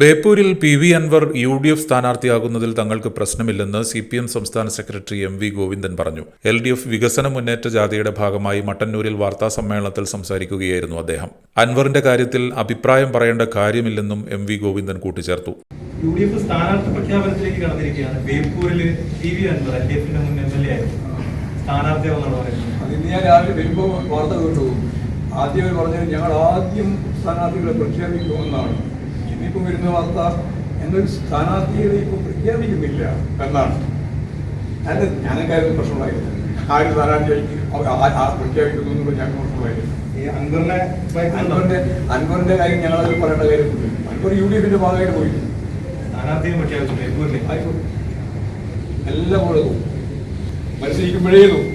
ബേപ്പൂരിൽ P V Anvar U D F സ്ഥാനാർത്ഥിയാകുന്നതിൽ തങ്ങൾക്ക് പ്രശ്നമില്ലെന്ന് C P M സംസ്ഥാന സെക്രട്ടറി എം വി ഗോവിന്ദൻ പറഞ്ഞു. എൽ ഡി എഫ് വികസന മുന്നേറ്റ ജാഥയുടെ ഭാഗമായി മട്ടന്നൂരിൽ വാർത്താ സമ്മേളനത്തിൽ സംസാരിക്കുകയായിരുന്നു അദ്ദേഹം. അൻവറിന്റെ കാര്യത്തിൽ അഭിപ്രായം പറയേണ്ട കാര്യമില്ലെന്നും എം വി ഗോവിന്ദൻ കൂട്ടിച്ചേർത്തു. യു ഡി എഫ് സ്ഥാനാർത്ഥി പ്രഖ്യാപനത്തിലേക്ക് കടന്നിരിക്കുകയാണ്. ബേപ്പൂരിൽ P V Anvar L D എഫിന്റെ മുൻ എം എൽ എ ആയിരുന്നു. സ്ഥാനാർത്ഥിയാവുന്നാണ് പറയുന്നത്. അതിന് ഞാൻ രാവിലെ വരുമ്പോൾ വാർത്ത കേട്ടു. ആദ്യം അവർ പറഞ്ഞത് ഞങ്ങൾ ആദ്യം സ്ഥാനാർത്ഥികളെ പ്രഖ്യാപിക്കുമെന്നാണ്. ഇന്നിപ്പോൾ വരുന്ന വാർത്ത എന്നൊരു സ്ഥാനാർത്ഥികളെ ഇപ്പോൾ പ്രഖ്യാപിക്കുന്നില്ല എന്നാണ്. അല്ല ഞങ്ങൾക്കായിരുന്നു പ്രശ്നമുണ്ടായിരുന്നു ആര് സ്ഥാനാർത്ഥിയായി പ്രഖ്യാപിക്കുന്നു എന്നുള്ള ഞങ്ങൾക്ക് പ്രശ്നമായിരുന്നു ഈ അൻവറിനെ? അൻവറിന്റെ അൻവറിന്റെ കാര്യം ഞങ്ങളതിൽ പറയേണ്ട കാര്യമില്ല. അൻവർ യു ഡി എഫിന്റെ ഭാഗമായിട്ട് പോയി. സ്ഥാനാർത്ഥിയെ പ്രഖ്യാപിച്ചു ബേപ്പൂരിൽ ആയിക്കോട്ടെ. എല്ലാം പോകും മത്സരിക്കുമ്പോഴേ തോന്നും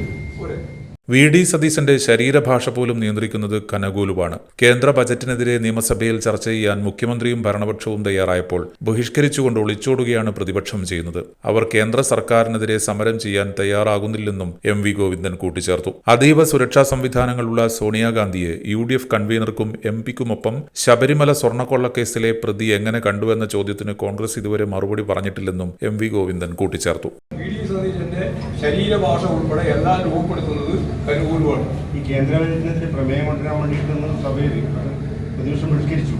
വി ഡി സതീശന്റെ ശരീരഭാഷ പോലും നിയന്ത്രിക്കുന്നത് കനകൂലുവാണ്. കേന്ദ്ര ബജറ്റിനെതിരെ നിയമസഭയിൽ ചർച്ച ചെയ്യാൻ മുഖ്യമന്ത്രിയും ഭരണപക്ഷവും തയ്യാറായപ്പോൾ ബഹിഷ്കരിച്ചുകൊണ്ട് ഒളിച്ചോടുകയാണ് പ്രതിപക്ഷം ചെയ്യുന്നത്. അവർ കേന്ദ്ര സർക്കാരിനെതിരെ സമരം ചെയ്യാൻ തയ്യാറാകുന്നില്ലെന്നും എം വി ഗോവിന്ദൻ കൂട്ടിച്ചേർത്തു. അതീവ സുരക്ഷാ സംവിധാനങ്ങളുള്ള സോണിയാഗാന്ധിയെ യു ഡി എഫ് കൺവീനർക്കും എം പിക്കുമൊപ്പം ശബരിമല സ്വർണക്കൊള്ളക്കേസിലെ പ്രതി എങ്ങനെ കണ്ടുവെന്ന ചോദ്യത്തിന് കോൺഗ്രസ് ഇതുവരെ മറുപടി പറഞ്ഞിട്ടില്ലെന്നും എം വി ഗോവിന്ദൻ കൂട്ടിച്ചേർത്തു. സതീശന്റെ ശരീരഭാഷ ഉൾപ്പെടെ എല്ലാം രൂപപ്പെടുത്തുന്നത് കരുകൂലുമാണ് ഈ കേന്ദ്ര ബജറ്റിനെതിരെ പ്രമേയം കൊണ്ടുവരാൻ വേണ്ടിയിട്ടൊന്ന് സഭയിൽ പ്രതിപക്ഷം ബഹിഷ്കരിച്ചു.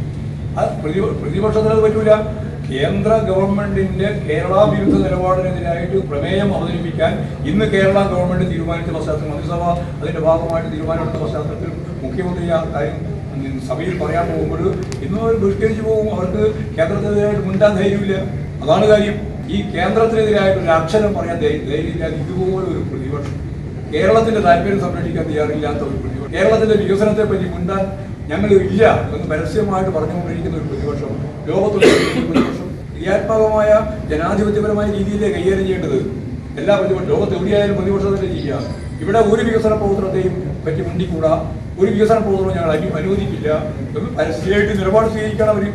അത് പ്രതി പ്രതിപക്ഷത്തിന് അത് പറ്റൂല. കേന്ദ്ര ഗവൺമെന്റിന്റെ കേരള വിരുദ്ധ നിലപാടിനെതിരായിട്ട് പ്രമേയം അവതരിപ്പിക്കാൻ ഇന്ന് കേരള ഗവൺമെന്റ് തീരുമാനിച്ച പശ്ചാത്തലം മന്ത്രിസഭ അതിന്റെ ഭാഗമായിട്ട് തീരുമാനമെടുത്ത പശ്ചാത്തലത്തിൽ മുഖ്യമന്ത്രി ആ കാര്യം സഭയിൽ പറയാൻ പോകുമ്പോൾ ഇന്നും അവർ ബഹിഷ്കരിച്ചു പോകും. അവർക്ക് കേന്ദ്രത്തിനെതിരായിട്ട് മുൻതാൻ ധൈര്യമില്ല. അതാണ് കാര്യം. ഈ കേന്ദ്രത്തിനെതിരായിട്ട് ഒരു അക്ഷരം പറയാൻ ധൈര്യം ധൈര്യമില്ലാതെ ഇതുപോലെ ഒരു പ്രതിപക്ഷം. കേരളത്തിന്റെ താല്പര്യം സംരക്ഷിക്കാൻ തയ്യാറില്ലാത്ത ഒരു പ്രതിപക്ഷം. കേരളത്തിന്റെ വികസനത്തെ പറ്റി മുണ്ടാൻ ഞങ്ങൾ ഇല്ല എന്ന് പരസ്യമായിട്ട് പറഞ്ഞുകൊണ്ടിരിക്കുന്ന ഒരു പ്രതിപക്ഷം. ലോകത്തുള്ള പ്രതിപക്ഷം. ക്രിയാത്മകമായ ജനാധിപത്യപരമായ രീതിയിലേ കൈകാര്യം ചെയ്യേണ്ടത് എല്ലാ പ്രതിപക്ഷം ലോകത്ത് എവിടെയായാലും പ്രതിപക്ഷത്തിന്റെ ചെയ്യുക. ഇവിടെ ഒരു വികസന പ്രവർത്തനത്തെയും പറ്റി മുണ്ടിക്കൂടാ. ഒരു വികസന പ്രവർത്തനവും ഞങ്ങൾ അനു അനുവദിക്കില്ല പരസ്യമായിട്ട് നിലപാട് സ്വീകരിക്കണം അവർ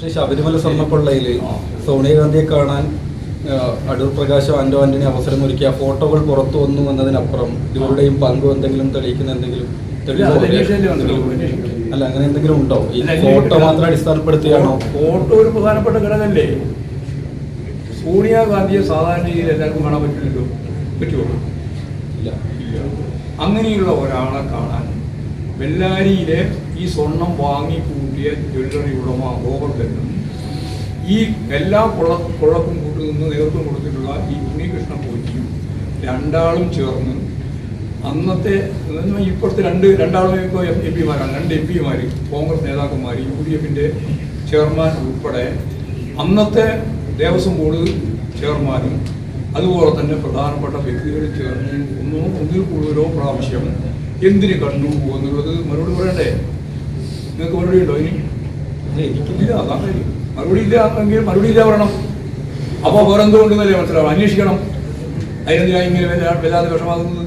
പക്ഷേ ശബരിമല സ്വർണക്കൊള്ളയിൽ സോണിയാഗാന്ധിയെ കാണാൻ അടൂർ പ്രകാശ് ആന്റോ ആന്റണി അവസരം ഒരുക്കിയ ഫോട്ടോകൾ പുറത്തു വന്നു എന്നതിനപ്പുറം ഇവരുടെയും പങ്ക് എന്തെങ്കിലും തെളിയിക്കുന്ന എന്തെങ്കിലും. അല്ല അങ്ങനെ എന്തെങ്കിലും ഉണ്ടോ? ഈ ഫോട്ടോ. മാത്രം അടിസ്ഥാനപ്പെടുത്തിയാണോ? ഫോട്ടോ ഒരു പ്രധാനപ്പെട്ട ഘടകമല്ലേ? സോണിയാഗാന്ധിയെ സാധാരണ രീതിയിൽ എല്ലാവർക്കും കാണാൻ പറ്റില്ലല്ലോ? പറ്റുമോ ഇല്ല. അങ്ങനെയുള്ള ഒരാളെ കാണാൻ ബെല്ലാരിയിലെ ഈ സ്വർണം വാങ്ങിക്കൂട്ടിയ ജ്വല്ലറി ഉടമ ഗോവർദ്ധനും ഈ എല്ലാ കൊള്ള കൊള്ളക്കും കൂട്ടു നിന്ന് നേതൃത്വം കൊടുത്തിട്ടുള്ള ഈ ഉണ്ണികൃഷ്ണ പോറ്റിയും രണ്ടാളും ചേർന്ന് അന്നത്തെ ഇപ്പോഴത്തെ രണ്ട് രണ്ടാളും ഇപ്പോൾ എം പിമാരാണ് രണ്ട് എം പിമാർ കോൺഗ്രസ് നേതാക്കന്മാർ യു ഡി എഫിന്റെ ചെയർമാൻ ഉൾപ്പെടെ അന്നത്തെ ദേവസ്വം ബോർഡ് ചെയർമാനും അതുപോലെ തന്നെ പ്രധാനപ്പെട്ട വ്യക്തികൾ ചേർന്ന് ഒന്നോ ഒന്നിൽ കൂടുതലോ പ്രാവശ്യം എന്തിന് കണ്ടു എന്നുള്ളത് മറുപടി പറയണ്ടേ? നിങ്ങൾക്ക് മറുപടി ഉണ്ടോ ഇനി? എനിക്കില്ല. അതാണ് മറുപടി ഇല്ല എങ്കിൽ മറുപടി ഇല്ല പറയണം. അപ്പോൾ വേറെന്തുകൊണ്ടെന്നല്ലേ മനസ്സിലാവണം അന്വേഷിക്കണം. അതിനെന്തിനാ ഇങ്ങനെ വല്ലാ- വല്ലാതെ വിഷമാകുന്നത്?